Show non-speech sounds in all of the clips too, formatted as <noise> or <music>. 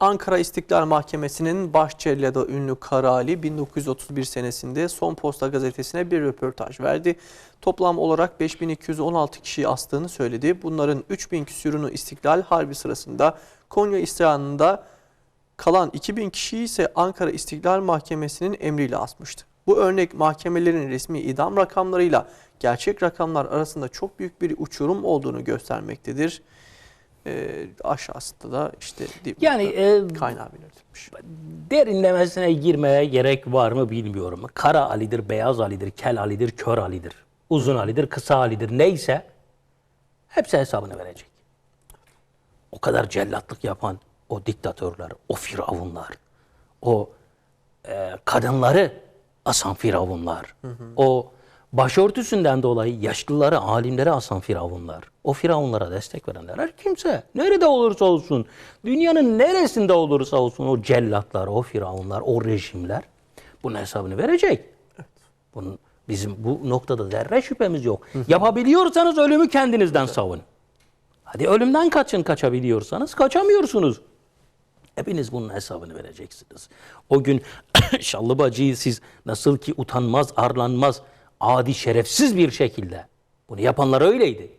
Ankara İstiklal Mahkemesi'nin başcelladı ünlü Karali 1931 senesinde Son Posta gazetesine bir röportaj verdi. Toplam olarak 5216 kişiyi astığını söyledi. Bunların 3000 küsurunu İstiklal Harbi sırasında Konya İstihanı'nda kalan 2000 kişiyi ise Ankara İstiklal Mahkemesi'nin emriyle asmıştı. Bu örnek mahkemelerin resmi idam rakamlarıyla gerçek rakamlar arasında çok büyük bir uçurum olduğunu göstermektedir. Ee, aşağısında da işte Yani e, kaynağı belirtilmiş. derinlemesine girmeye gerek var mı bilmiyorum. Kara Ali'dir, beyaz Ali'dir, kel Ali'dir, kör Ali'dir, uzun Ali'dir, kısa Ali'dir neyse hepsi hesabını verecek. O kadar cellatlık yapan o diktatörler, o firavunlar, o e, kadınları asan firavunlar, o başörtüsünden dolayı yaşlıları, alimleri asan firavunlar, o firavunlara destek verenler her kimse, nerede olursa olsun, dünyanın neresinde olursa olsun o cellatlar, o firavunlar, o rejimler bunun hesabını verecek. Bunun, bizim bu noktada zerre şüphemiz yok. Yapabiliyorsanız ölümü kendinizden savun. Hadi ölümden kaçın kaçabiliyorsanız kaçamıyorsunuz. Hepiniz bunun hesabını vereceksiniz. O gün <coughs> Şallı bacıyı siz nasıl ki utanmaz, arlanmaz, adi şerefsiz bir şekilde bunu yapanlar öyleydi.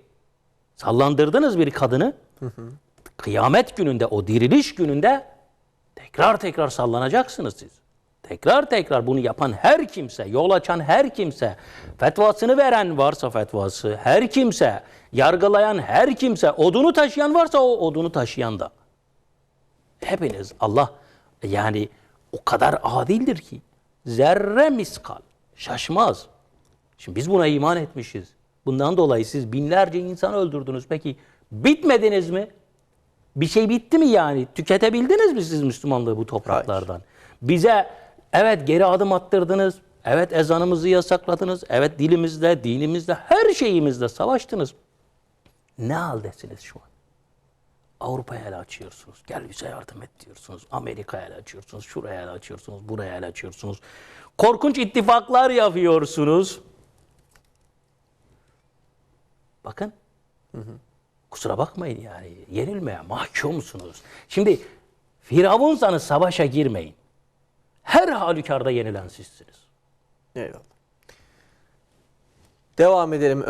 Sallandırdınız bir kadını. Kıyamet gününde, o diriliş gününde tekrar tekrar sallanacaksınız siz. Tekrar tekrar bunu yapan her kimse, yol açan her kimse, fetvasını veren varsa fetvası, her kimse, yargılayan her kimse, odunu taşıyan varsa o odunu taşıyan da. Hepiniz Allah yani o kadar adildir ki zerre miskal şaşmaz. Şimdi biz buna iman etmişiz. Bundan dolayı siz binlerce insan öldürdünüz. Peki bitmediniz mi? Bir şey bitti mi yani? Tüketebildiniz mi siz Müslümanlığı bu topraklardan? Bize evet geri adım attırdınız. Evet ezanımızı yasakladınız. Evet dilimizle, dinimizle, her şeyimizle savaştınız. Ne haldesiniz şu an? Avrupa'ya el açıyorsunuz. Gel bize yardım et diyorsunuz. Amerika'ya el açıyorsunuz. Şuraya el açıyorsunuz. Buraya el açıyorsunuz. Korkunç ittifaklar yapıyorsunuz. Bakın. Kusura bakmayın yani. Yenilmeye mahkumsunuz. Şimdi Firavunsanız savaşa girmeyin. Her halükarda yenilen sizsiniz. Eyvallah. Devam edelim.